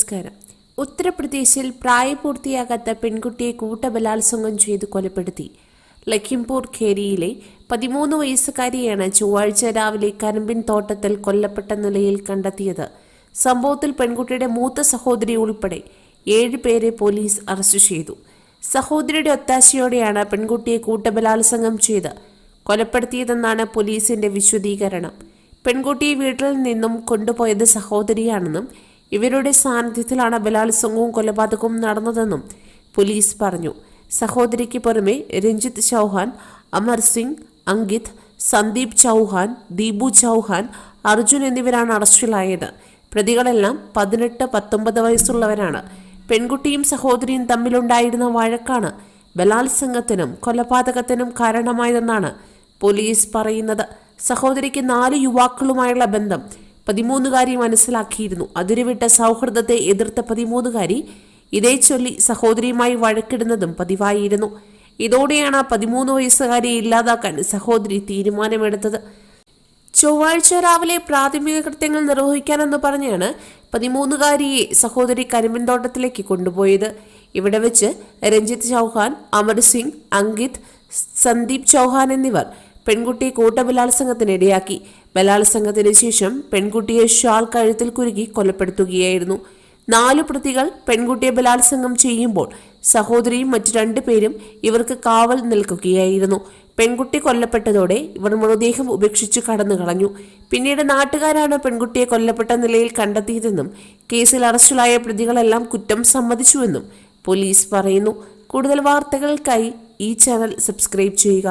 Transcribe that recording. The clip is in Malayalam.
നമസ്കാരം ഉത്തർപ്രദേശിൽ പ്രായപൂർത്തിയാകാത്ത പെൺകുട്ടിയെ കൂട്ടബലാത്സംഗം ചെയ്ത് കൊലപ്പെടുത്തി. ലഖിംപൂർ ഖേരിയിലെ പതിമൂന്ന് വയസ്സുകാരിയാണ് ചൊവ്വാഴ്ച രാവിലെ കരിമ്പിൻ തോട്ടത്തിൽ കൊല്ലപ്പെട്ട നിലയിൽ കണ്ടെത്തിയത്. സംഭവത്തിൽ പെൺകുട്ടിയുടെ മൂത്ത സഹോദരി ഉൾപ്പെടെ ഏഴ് പേരെ പോലീസ് അറസ്റ്റ് ചെയ്തു. സഹോദരിയുടെ ഒത്താശയോടെയാണ് പെൺകുട്ടിയെ കൂട്ടബലാത്സംഗം ചെയ്ത് കൊലപ്പെടുത്തിയതെന്നാണ് പോലീസിന്റെ വിശദീകരണം. പെൺകുട്ടിയെ വീട്ടിൽ നിന്നും കൊണ്ടുപോയത് സഹോദരിയാണെന്നും ഇവരുടെ സാന്നിധ്യത്തിലാണ് ബലാത്സംഗവും കൊലപാതകവും നടന്നതെന്നും പോലീസ് പറഞ്ഞു. സഹോദരിക്ക് പുറമെ രഞ്ജിത്ത് ചൗഹാൻ അമർ സിംഗ് അങ്കിത് സന്ദീപ് ചൗഹാൻ ദീപു ചൗഹാൻ അർജുൻ എന്നിവരാണ് അറസ്റ്റിലായത്. പ്രതികളെല്ലാം പതിനെട്ട് പത്തൊമ്പത് വയസ്സുള്ളവരാണ്. പെൺകുട്ടിയും സഹോദരിയും തമ്മിലുണ്ടായിരുന്ന വഴക്കാണ് ബലാത്സംഗത്തിനും കൊലപാതകത്തിനും കാരണമായതെന്നാണ് പോലീസ് പറയുന്നത്. സഹോദരിക്ക് നാല് യുവാക്കളുമായുള്ള ബന്ധം പതിമൂന്നുകാരി മനസ്സിലാക്കിയിരുന്നു. അതിരുവിട്ട സൗഹൃദത്തെ എതിർത്ത പതിമൂന്നുകാരി ഇതേ ചൊല്ലി സഹോദരിയുമായി വഴക്കിടുന്നതും പതിവായിരുന്നു. ഇതോടെയാണ് പതിമൂന്ന് വയസ്സുകാരിയെ ഇല്ലാതാക്കാൻ സഹോദരി തീരുമാനമെടുത്തത്. ചൊവ്വാഴ്ച രാവിലെ പ്രാഥമിക കൃത്യങ്ങൾ നിർവഹിക്കാനെന്ന് പറഞ്ഞാണ് പതിമൂന്നുകാരിയെ സഹോദരി കരിമ്പിൻതോട്ടത്തിലേക്ക് കൊണ്ടുപോയത്. ഇവിടെ വെച്ച് രഞ്ജിത്ത് ചൗഹാൻ അമർ സിംഗ് അങ്കിത് സന്ദീപ് ചൗഹാൻ എന്നിവർ പെൺകുട്ടിയെ കൂട്ടബലാത്സംഗത്തിനിടയാക്കി ബലാത്സംഗത്തിന് ശേഷം പെൺകുട്ടിയെ ഷാൾ കഴുത്തിൽ കുരുക്കി കൊലപ്പെടുത്തുകയായിരുന്നു. നാലു പ്രതികൾ പെൺകുട്ടിയെ ബലാത്സംഗം ചെയ്യുമ്പോൾ സഹോദരിയും മറ്റു രണ്ടുപേരും ഇവർക്ക് കാവൽ നിൽക്കുകയായിരുന്നു. പെൺകുട്ടി കൊല്ലപ്പെട്ടതോടെ ഇവർ മൃതദേഹം ഉപേക്ഷിച്ചു കടന്നു കളഞ്ഞു. പിന്നീട് നാട്ടുകാരാണ് പെൺകുട്ടിയെ കൊല്ലപ്പെട്ട നിലയിൽ കണ്ടെത്തിയതെന്നും കേസിൽ അറസ്റ്റിലായ പ്രതികളെല്ലാം കുറ്റം സമ്മതിച്ചുവെന്നും പോലീസ് പറയുന്നു. കൂടുതൽ വാർത്തകൾക്കായി ഈ ചാനൽ സബ്സ്ക്രൈബ് ചെയ്യുക.